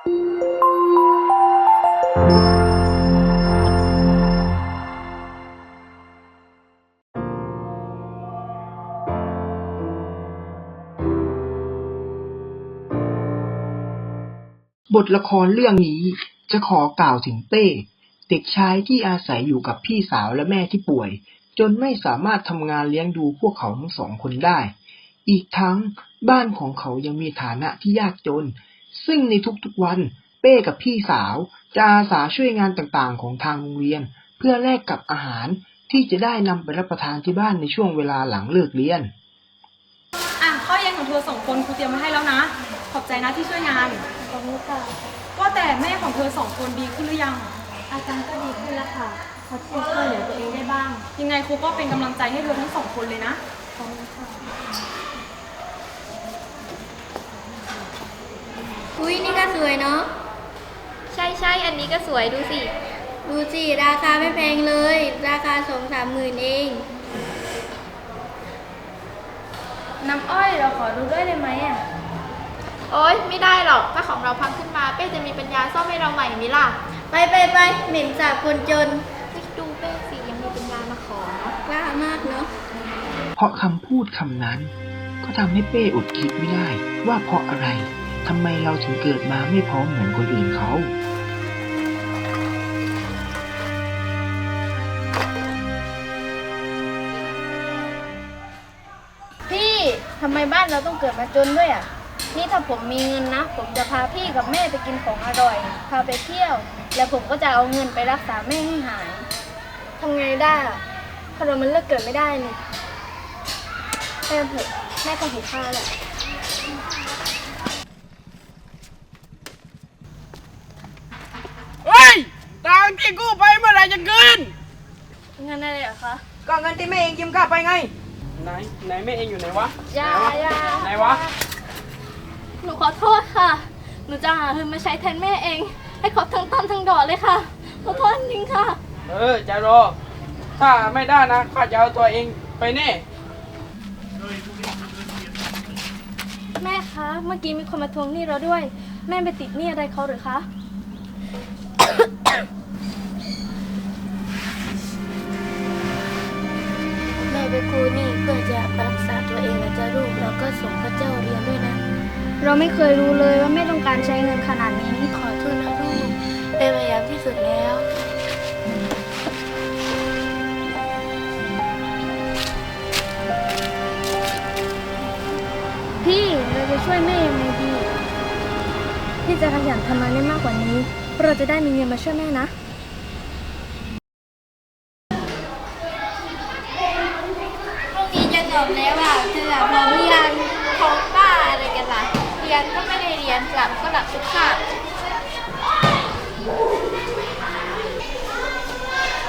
บทละครเรื่องนี้จะขอกล่าวถึงเป้ เด็กชายที่อาศัยอยู่กับพี่สาวและแม่ที่ป่วย จนไม่สามารถทำงานเลี้ยงดูพวกเขาทั้งสองคนได้ อีกทั้งบ้านของเขายังมีฐานะที่ยากจน ซึ่งในทุกๆวันเป้กับพี่สาวจะอาสาช่วยงานต่างๆ ของทางโรงเรียน เพื่อแลกกับอาหารที่จะได้นำไปรับประทานที่บ้านในช่วงเวลาหลังเลิกเรียน อะข้าวเย็นของเธอสองคนครูเตรียมมาให้แล้วนะ ขอบใจนะที่ช่วยงานขอบคุณค่ะว่าแต่แม่ของเธอสองคนดีขึ้นหรือยัง อาการก็ดีขึ้นแล้วค่ะเขาช่วยช่วยเหลือตัวเองได้บ้าง ยังไงครูก็เป็นกำลังใจให้เธอทั้งสองคนเลยนะ ขอบคุณค่ะ อุ้ยนี่ก็สวยเนาะ ใช่ใช่อันนี้ก็สวยดูสิ ดูสิราคาไม่แพงเลย ราคาสองสามหมื่นเอง น้ำอ้อยเราขอดูด้วยได้ไหมอะ โอ๊ยไม่ได้หรอก ถ้าของเราพังขึ้นมาเป้จะมีปัญญาซ่อมให้เราใหม่ไหมล่ะไปไปไปเหม็นสาบคนจนเฮ้ยดูเป้สิยังมีปัญญามาขอเนาะกล้ามากเนาะ เพราะคำพูดคำนั้น ก็ทำให้เป้อดคิดไม่ได้ว่าเพราะอะไร ทำไมเราถึงเกิดมาไม่พร้อมเหมือนคนอื่นเขาพี่ทำไมบ้านเราต้องเกิดมาจนด้วยอะ นี่ถ้าผมมีเงินนะ ผมจะพาพี่กับแม่ไปกินของอร่อย พาไปเที่ยว แล้วผมก็จะเอาเงินไปรักษาแม่ให้หายทำไงได้อะพอเรามันเลิกเกิดไม่ได้นี่แม่เถอะแม่ก็หิวข้าวแหละ เฮ้ยตั งค์ที่กู้ไปเมื่อไหร่จะคืนเงินอะไรเหรอคะก็เงินที่แม่เองยืมข้าไปไง ไหนไหนแม่เองอยู่ไหนวะอย่าไหนวะอย่าไหนวะหนูขอโทษค่ะ หนูจะหาเงินมาใช้แทนแม่เอง ให้ครบทั้งต้นทั้งดอกเลยค่ะ ขอโทษจริงๆค่ะ เออจะรอ ถ้าไม่ได้นะข้าจะเอาตัวเองไปแน่แม่คะ เมื่อกี้มีคนมาทวงหนี้เราด้วย แม่ไปติดหนี้อะไรเขาหรือคะ ไปกู้หนี้เพื่อจะรักษาตัวเองและจะลูกแล้วก็ส่งพระเจ้าเรียนด้วยนะ เราไม่เคยรู้เลยว่าแม่ต้องการใช้เงินขนาดนี้ ขอโทษนะลูกแม่พยายามที่สุดแล้ว พี่เราจะช่วยแม่ยังไงดีพี่จะขยันทำงานได้มากกว่านี้ เราจะได้มีเงินมาช่วยแม่นะ พรุ่งนี้จะจบแล้วอะเธออะพร้อมเรียนของป้าอะไรกันล่ะ เรียนก็ไม่ไดับก็หลับทุกคาบ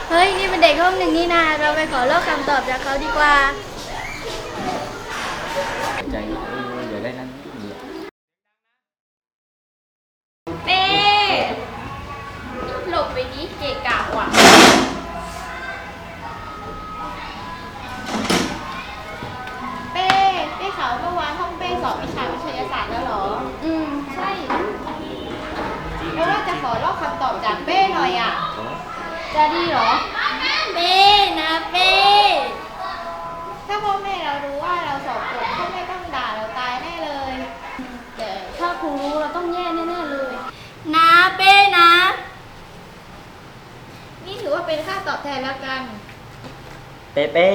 เฮ้ย นี่เป็นเด็กห้องหนึ่งนี่นาเราไปขอเลิกคำตอบจากเขาดีกว่า ใจอย่าได้นั้นเป้หลบไปนี้เกะกะว่ะ เป้ เป้ขาวเมื่อวานห้องเป้สอบวิ จะดีเหรอเป้นะเป้ถ้าพ่อแม่เรารู้ว่าเราสอบตกพ่อแม่ต้องด่าเราตายแน่เลยแต่ถ้าครูรู้เราต้องแย่แน่ๆเลย นะเป้นะ นี่ถือว่าเป็นค่าตอบแทนแล้วกัน เป้เป้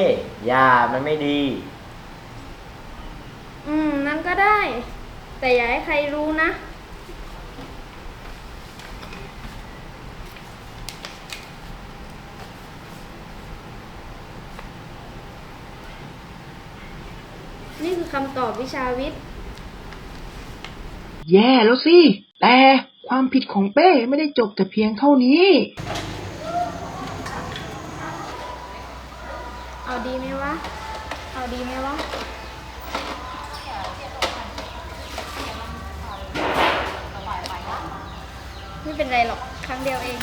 อย่ามันไม่ดี อืมนั่นก็ได้ แต่อย่าให้ใครรู้นะ คือคำตอบวิชาวิทย์ แย่แล้วสิ แต่ความผิดของเป้ไม่ได้จบแต่เพียงเท่านี้ เอาดีไหมวะ เอาดีไหมวะ ไม่เป็นไรหรอก ครั้งเดียวเอง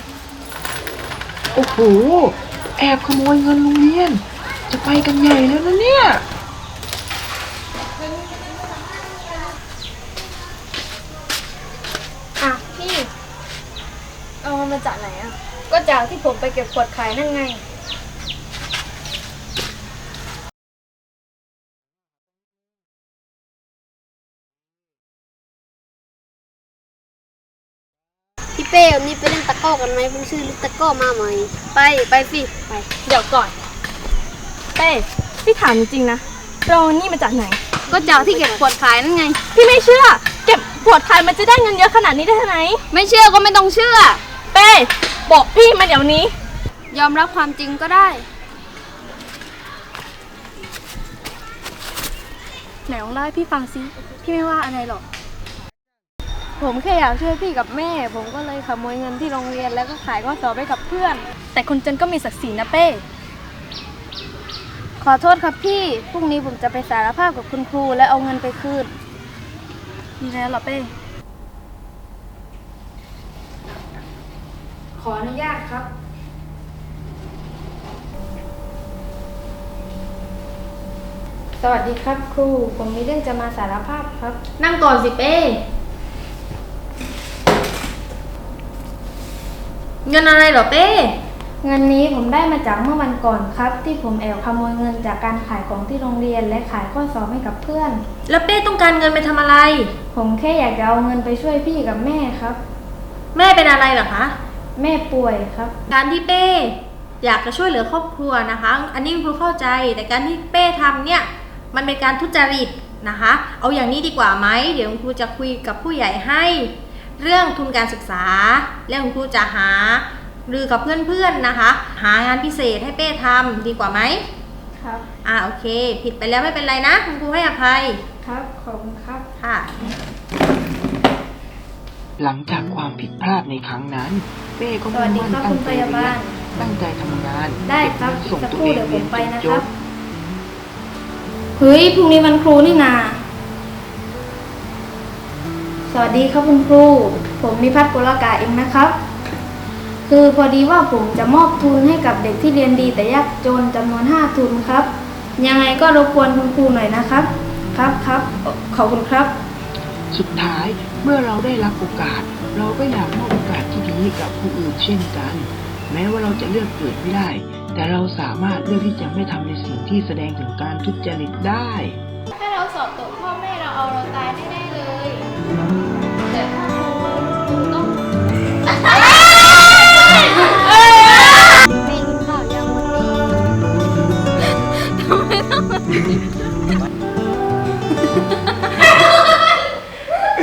โอ้โห แอบขโมยเงินโรงเรียน จะไปกันใหญ่แล้วนะเนี่ย อะ พี่ ก็จากที่ผมไปเก็บขวดขายนั่นไง พี่เป้วันนี้ไปเล่นตะกร้อกันไหมเพิ่งซื้อลูกตะกร้อมาใหม่ไปไปสิไป เดี๋ยวก่อน เป้พี่ถามจริงๆนะเรานี่มาจากไหน ก็จากที่เก็บขวดขายนั่นไง พี่ไม่เชื่อ เก็บขวดขายมันจะได้เงินเยอะขนาดนี้ได้ไหมไม่เชื่อก็ไม่ต้องเชื่อ เป้ บอกพี่มาเดี๋ยวนี้ ยอมรับความจริงก็ได้ ไหนลองเล่าให้พี่ฟังซิ พี่ไม่ว่าอะไรหรอก ผมแค่อยากช่วยพี่กับแม่ ผมก็เลยขโมยเงินที่โรงเรียนแล้วก็ขายข้อสอบให้กับเพื่อน แต่คนจนก็มีศักดิ์ศรีนะเป้ ขอโทษครับพี่ พรุ่งนี้ผมจะไปสารภาพกับคุณครูและเอาเงินไปคืนมีแล้วเหรอเป้ ขออนุญาตครับ สวัสดีครับครู ผมมีเรื่องจะมาสารภาพครับ นั่งก่อนสิเป้ เงินอะไรเหรอเป้ เงินนี้ผมได้มาจากเมื่อวันก่อนครับ ที่ผมแอบขโมยเงินจากการขายของที่โรงเรียนและขายข้อสอบให้กับเพื่อน แล้วเป้ต้องการเงินไปทำอะไร ผมแค่อยากจะเอาเงินไปช่วยพี่กับแม่ครับ แม่เป็นอะไรเหรอคะ แม่ป่วยครับ การที่เป้อยากจะช่วยเหลือครอบครัวนะคะ อันนี้คุณครูเข้าใจ แต่การที่เป้ทำเนี่ยมันเป็นการทุจริตนะคะ เอาอย่างนี้ดีกว่าไหม เดี๋ยวคุณครูจะคุยกับผู้ใหญ่ให้ เรื่องทุนการศึกษา แล้วคุณครูจะหารือกับเพื่อนๆนะคะ หางานพิเศษให้เป้ทำดีกว่าไหมครับ อ่าโอเค ผิดไปแล้วไม่เป็นไรนะ คุณครูให้อภัย ครับ ขอบคุณครับ ค่ะ หลังจากความผิดพลาดในครั้งนั้น เป้ก็สวัมุ่สงดีมั่นครับตั้คุงณใจพเรียายบานลตั้งใจทำงานได้ครับเก็เงินส่งสักตัควรู่เองเดี๋ยวผมไปนะจครับบเฮ้ยพรุ่งนี้วันครูนี่นา สวัสดีครับคุณครู ผมนิพัฒน์กุลกาเองนะครับ คือพอดีว่าผมจะมอบทุนให้กับเด็กที่เรียนดีแต่ยากจนจำนวน5ทุนครับ ยังไงก็รบกวนคุณครูหน่อยนะครับ ครับครับขอบคุณครับ สุดท้ายเมื่อเราได้รับโอกาส เราก็อยากมอบโอกาสที่ดีกับผู้อื่นเช่นกัน แม้ว่าเราจะเลือกเกิดไม่ได้ แต่เราสามารถเลือกที่จะไม่ทำในสิ่งที่แสดงถึงการทุจริตได้ ถ้าเราสอบตกพ่อแม่เราเอาเราตายแน่